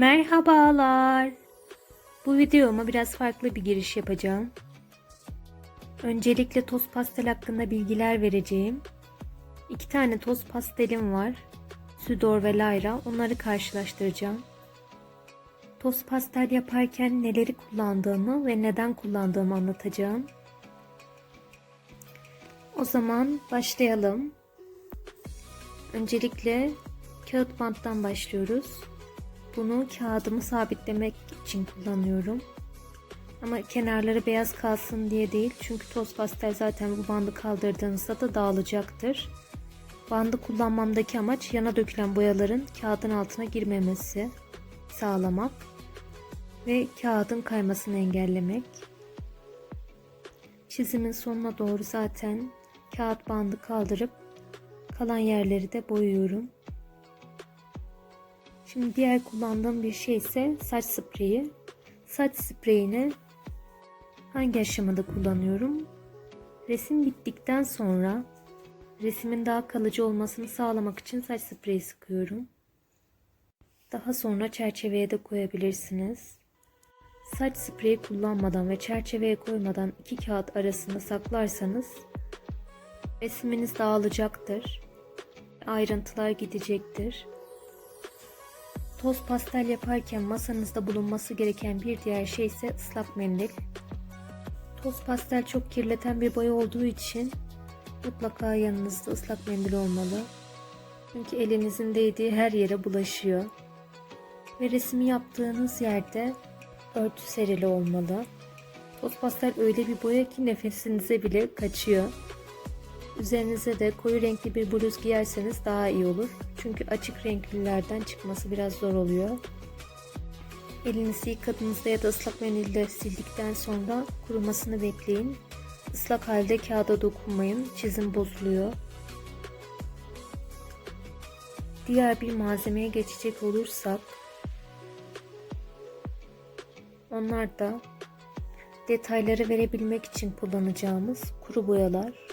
Merhabalar. Bu videoma biraz farklı bir giriş yapacağım. Öncelikle toz pastel hakkında bilgiler vereceğim. İki tane toz pastelim var. Südor ve Layra. Onları karşılaştıracağım. Toz pastel yaparken neleri kullandığımı ve neden kullandığımı anlatacağım. O zaman başlayalım. Öncelikle kağıt banttan başlıyoruz. Bunu kağıdımı sabitlemek için kullanıyorum. Ama kenarları beyaz kalsın diye değil. Çünkü toz pastel zaten bu bandı kaldırdığınızda da dağılacaktır. Bandı kullanmamdaki amaç yana dökülen boyaların kağıdın altına girmemesi sağlamak ve kağıdın kaymasını engellemek. Çizimin sonuna doğru zaten kağıt bandı kaldırıp kalan yerleri de boyuyorum. Şimdi diğer kullandığım bir şey ise saç spreyi. Saç spreyini hangi aşamada kullanıyorum? Resim bittikten sonra resmin daha kalıcı olmasını sağlamak için saç spreyi sıkıyorum. Daha sonra çerçeveye de koyabilirsiniz. Saç spreyi kullanmadan ve çerçeveye koymadan iki kağıt arasında saklarsanız resminiz dağılacaktır. Ayrıntılar gidecektir. Toz pastel yaparken masanızda bulunması gereken bir diğer şey ise ıslak mendil. Toz pastel çok kirleten bir boya olduğu için mutlaka yanınızda ıslak mendil olmalı. Çünkü elinizin değdiği her yere bulaşıyor. Ve resmi yaptığınız yerde örtü serili olmalı. Toz pastel öyle bir boya ki nefesinize bile kaçıyor. Üzerinize de koyu renkli bir bluz giyerseniz daha iyi olur. Çünkü açık renklilerden çıkması biraz zor oluyor. Elinizi yıkadığınızda ya da ıslak mendille sildikten sonra kurumasını bekleyin. Islak halde kağıda dokunmayın. Çizim bozuluyor. Diğer bir malzemeye geçecek olursak onlar da detayları verebilmek için kullanacağımız kuru boyalar.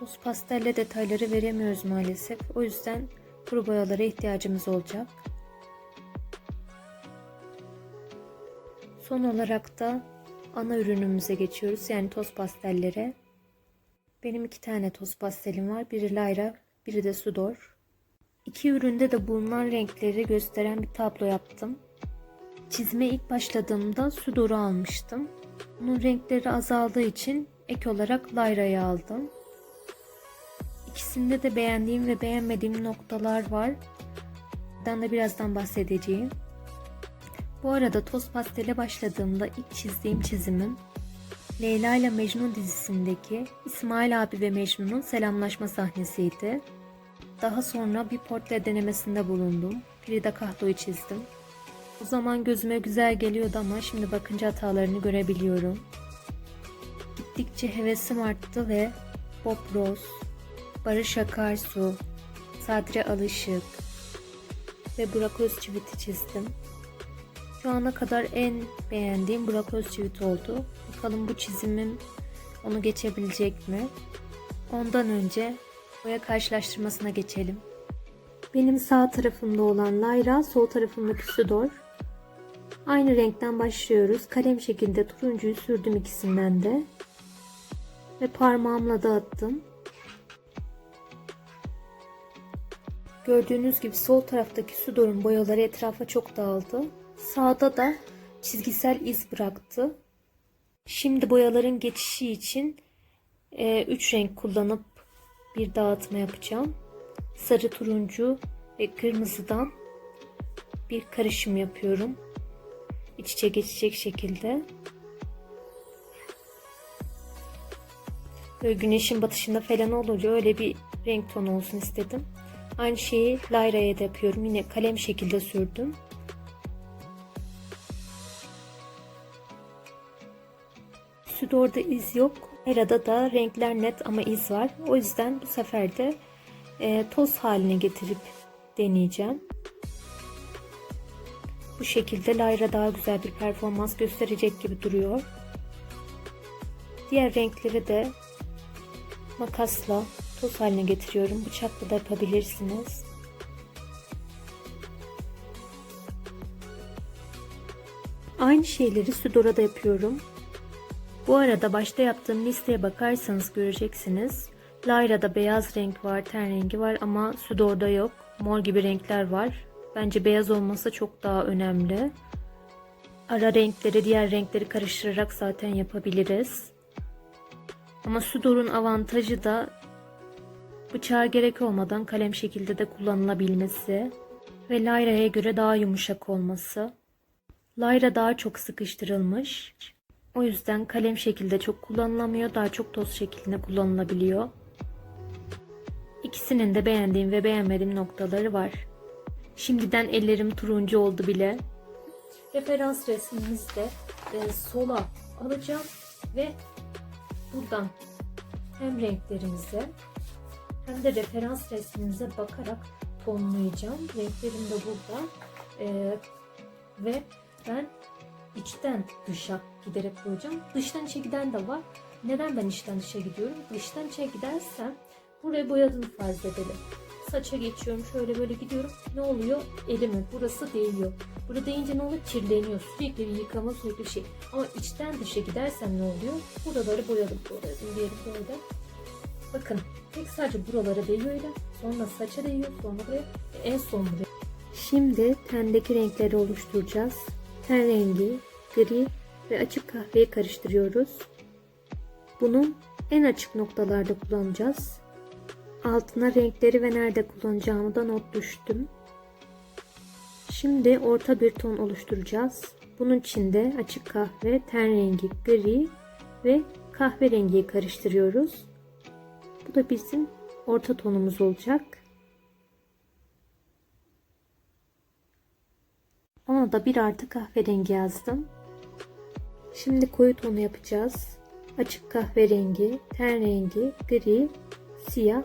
Toz pastelle detayları veremiyoruz maalesef. O yüzden kuru boyalara ihtiyacımız olacak. Son olarak da ana ürünümüze geçiyoruz. Yani toz pastellere. Benim iki tane toz pastelim var. Biri Lyra, biri de Sudor. İki üründe de bulunan renkleri gösteren bir tablo yaptım. Çizime ilk başladığımda Sudor'u almıştım. Bunun renkleri azaldığı için ek olarak Lyra'yı aldım. İkisinde de beğendiğim ve beğenmediğim noktalar var. Ben de birazdan bahsedeceğim. Bu arada toz pastele başladığımda ilk çizdiğim çizimim Leyla ile Mecnun dizisindeki İsmail abi ve Mecnun'un selamlaşma sahnesiydi. Daha sonra bir portre denemesinde bulundum. Frida Kahlo'yu çizdim. O zaman gözüme güzel geliyordu ama şimdi bakınca hatalarını görebiliyorum. Gittikçe hevesim arttı ve Bob Ross, Barış Akarsu, Sadri Alışık ve Burak Özçivit'i çizdim. Şu ana kadar en beğendiğim Burak Özçivit oldu. Bakalım bu çizimim onu geçebilecek mi? Ondan önce boya karşılaştırmasına geçelim. Benim sağ tarafımda olan Layra, sol tarafımdaki Sudor. Aynı renkten başlıyoruz. Kalem şekilde turuncuyu sürdüm ikisinden de. Ve parmağımla dağıttım. Gördüğünüz gibi sol taraftaki Sudor'un boyaları etrafa çok dağıldı. Sağda da çizgisel iz bıraktı. Şimdi boyaların geçişi için 3 e, renk kullanıp bir dağıtma yapacağım. Sarı, turuncu ve kırmızıdan bir karışım yapıyorum. İç içe geçecek şekilde. Böyle güneşin batışında falan olunca öyle bir renk tonu olsun istedim. Aynı şeyi Layra'ya da yapıyorum. Yine kalem şekilde sürdüm. Südor'da iz yok. Era'da da renkler net ama iz var. O yüzden bu sefer de e, toz haline getirip deneyeceğim. Bu şekilde Lyra daha güzel bir performans gösterecek gibi duruyor. Diğer renkleri de makasla toz haline getiriyorum. Bıçakla da yapabilirsiniz. Aynı şeyleri Sudor'a da yapıyorum. Bu arada başta yaptığım listeye bakarsanız göreceksiniz. Layra'da beyaz renk var, ten rengi var ama Sudor'da yok. Mor gibi renkler var. Bence beyaz olması çok daha önemli. Ara renkleri, diğer renkleri karıştırarak zaten yapabiliriz. Ama Sudor'un avantajı da bıçağa gerek olmadan kalem şekilde de kullanılabilmesi ve Layra'ya göre daha yumuşak olması. Lyra daha çok sıkıştırılmış. O yüzden kalem şekilde çok kullanılamıyor. Daha çok toz şeklinde kullanılabiliyor. İkisinin de beğendiğim ve beğenmediğim noktaları var. Şimdiden ellerim turuncu oldu bile. Referans resmimizde e, sola alacağım ve buradan hem renklerimize hem de referans resmimize bakarak tonlayacağım. Renklerim de burada. E, ve ben içten dışa giderek koyacağım. Dıştan içe giden de var. Neden ben içten dışa gidiyorum? Dıştan içe gidersem buraya boyadığını farz edelim. Saça geçiyorum şöyle böyle gidiyorum. Ne oluyor? Elime burası değiyor. Burada değince ne oluyor? Kirleniyor. Sürekli bir yıkama sürekli bir şey. Ama içten dışa gidersem ne oluyor? Buraları boyadım. Boyadım diyelim böyle. Bakın tek sadece buralara değiyor öyle. Sonra saça değiyor. Sonra buraya. ve En son buraya. Şimdi tendeki renkleri oluşturacağız. Ten rengi, gri ve açık kahveyi karıştırıyoruz. Bunu en açık noktalarda kullanacağız. Altına renkleri ve nerede kullanacağımı da not düştüm. Şimdi orta bir ton oluşturacağız. Bunun için de açık kahve, ten rengi, gri ve kahverengiyi karıştırıyoruz. Da bizim orta tonumuz olacak. Ona da bir artı kahverengi yazdım. Şimdi koyu tonu yapacağız. Açık kahverengi, ten rengi, gri, siyah.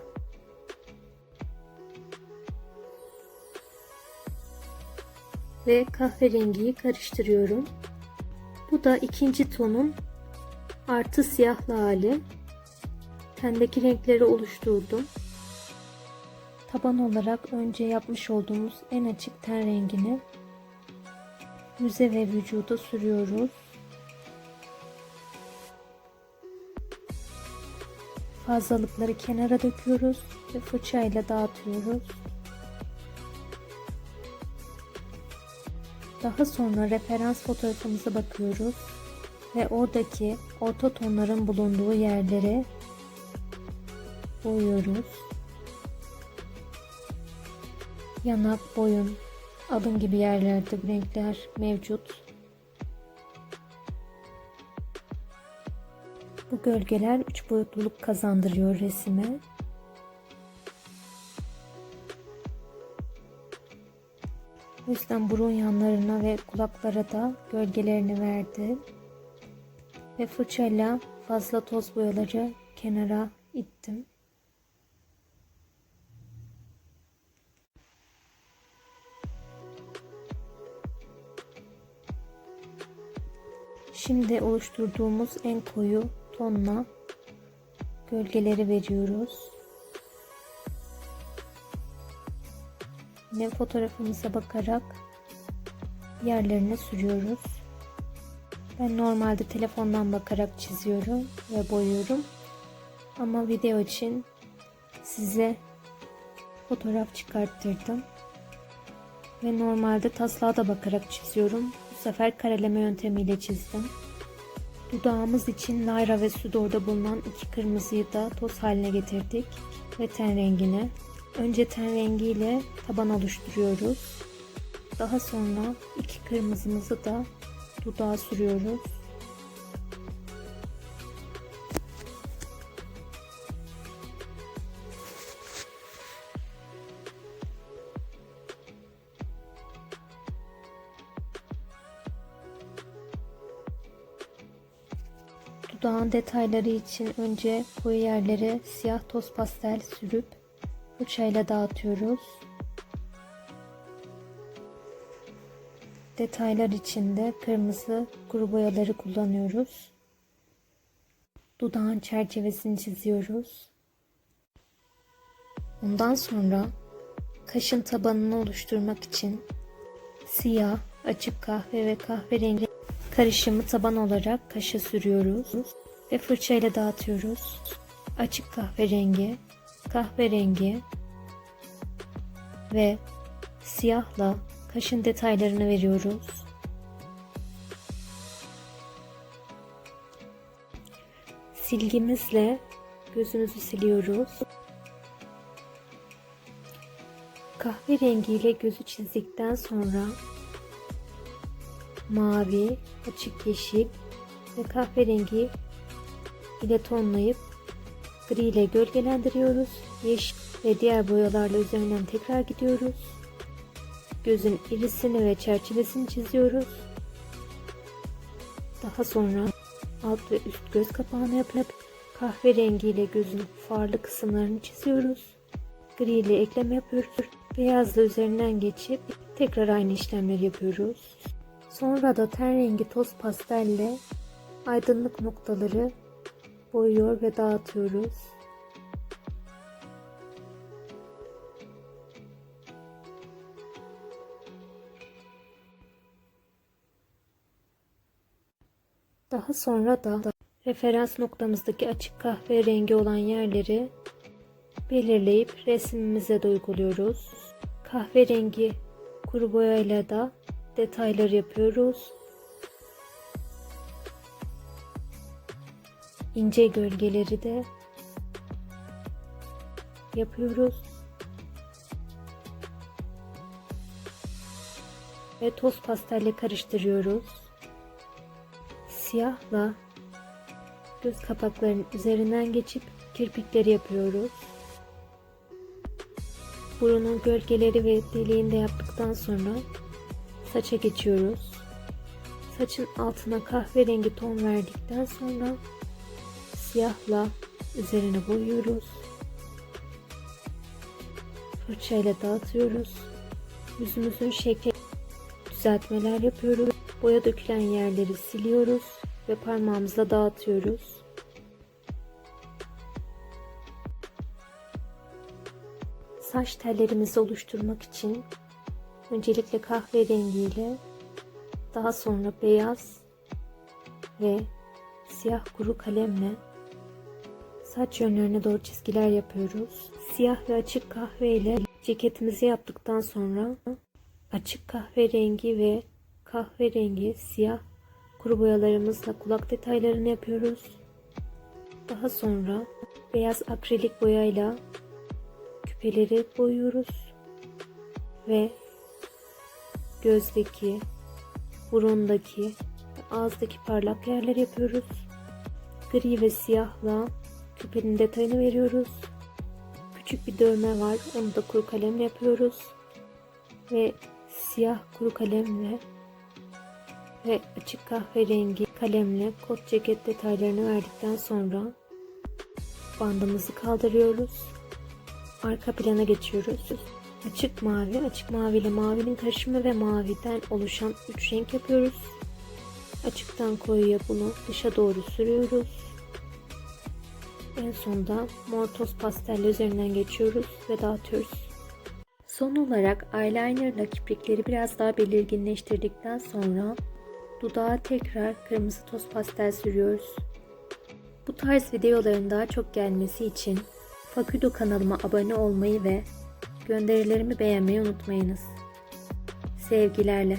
Ve kahverengiyi karıştırıyorum. Bu da ikinci tonun artı siyahlı hali. Tendeki renkleri oluşturdum. Taban olarak önce yapmış olduğumuz en açık ten rengini yüze ve vücuda sürüyoruz. Fazlalıkları kenara döküyoruz ve fırçayla dağıtıyoruz. Daha sonra referans fotoğrafımıza bakıyoruz ve oradaki orta tonların bulunduğu yerlere boyuyoruz. Yanak, boyun, Adım gibi yerlerde renkler mevcut. Bu gölgeler üç boyutluluk kazandırıyor resime. O yüzden burun yanlarına ve kulaklara da gölgelerini verdi. Ve fırçayla fazla toz boyaları kenara ittim. Şimdi oluşturduğumuz en koyu tonla gölgeleri veriyoruz. Yine fotoğrafımıza bakarak yerlerine sürüyoruz. Ben normalde telefondan bakarak çiziyorum ve boyuyorum. Ama video için size fotoğraf çıkarttırdım. Ve normalde taslağa da bakarak çiziyorum. Bu sefer kareleme yöntemiyle çizdim. Dudağımız için Lyra ve Sudor'da bulunan iki kırmızıyı da toz haline getirdik ve ten rengini. Önce ten rengiyle taban oluşturuyoruz. Daha sonra iki kırmızımızı da dudağa sürüyoruz. Dudağın detayları için önce koyu yerlere siyah toz pastel sürüp fırçayla dağıtıyoruz. Detaylar için de kırmızı kuru boyaları kullanıyoruz. Dudağın çerçevesini çiziyoruz. Ondan sonra kaşın tabanını oluşturmak için siyah, açık kahve ve kahverengi Karışımı taban olarak kaşa sürüyoruz ve fırçayla dağıtıyoruz. Açık kahverengi, kahverengi ve siyahla kaşın detaylarını veriyoruz. Silgimizle gözümüzü siliyoruz. Kahverengi ile gözü çizdikten sonra mavi, açık yeşil ve kahverengi ile tonlayıp gri ile gölgelendiriyoruz. Yeşil ve diğer boyalarla üzerinden tekrar gidiyoruz. Gözün irisini ve çerçevesini çiziyoruz. Daha sonra alt ve üst göz kapağını yapıp kahverengi ile gözün farlı kısımlarını çiziyoruz. Gri ile ekleme yapıyoruz. Beyazla üzerinden geçip tekrar aynı işlemleri yapıyoruz. Sonra da ten rengi toz pastelle aydınlık noktaları boyuyor ve dağıtıyoruz. Daha sonra da referans noktamızdaki açık kahverengi olan yerleri belirleyip resmimize de uyguluyoruz. Kahverengi kuru boyayla da detaylar yapıyoruz. İnce gölgeleri de yapıyoruz. Ve toz pastelle karıştırıyoruz. Siyahla göz kapaklarının üzerinden geçip kirpikleri yapıyoruz. Burunun gölgeleri ve deliğini de yaptıktan sonra saça geçiyoruz. Saçın altına kahverengi ton verdikten sonra siyahla üzerine boyuyoruz. Fırçayla dağıtıyoruz. Yüzümüzün şekli düzeltmeler yapıyoruz. Boya dökülen yerleri siliyoruz ve parmağımızla dağıtıyoruz. Saç tellerimizi oluşturmak için öncelikle kahverengi ile daha sonra beyaz ve siyah kuru kalemle saç yönlerine doğru çizgiler yapıyoruz. Siyah ve açık kahve ile ceketimizi yaptıktan sonra açık kahverengi ve kahverengi siyah kuru boyalarımızla kulak detaylarını yapıyoruz. Daha sonra beyaz akrilik boyayla küpeleri boyuyoruz ve gözdeki, burundaki ağızdaki parlak yerler yapıyoruz. Gri ve siyahla küpenin detayını veriyoruz. Küçük bir dövme var. Onu da kuru kalemle yapıyoruz. Ve siyah kuru kalemle ve açık kahverengi kalemle kot ceket detaylarını verdikten sonra bandımızı kaldırıyoruz. Arka plana geçiyoruz. Açık mavi, açık mavi ile mavinin karışımı ve maviden oluşan üç renk yapıyoruz. Açıktan koyuya bunu dışa doğru sürüyoruz. En sonda mor toz pastelle üzerinden geçiyoruz ve dağıtıyoruz. Son olarak eyeliner ile kiprikleri biraz daha belirginleştirdikten sonra dudağa tekrar kırmızı toz pastel sürüyoruz. Bu tarz videoların daha çok gelmesi için Fakudo kanalıma abone olmayı ve gönderilerimi beğenmeyi unutmayınız. Sevgilerle.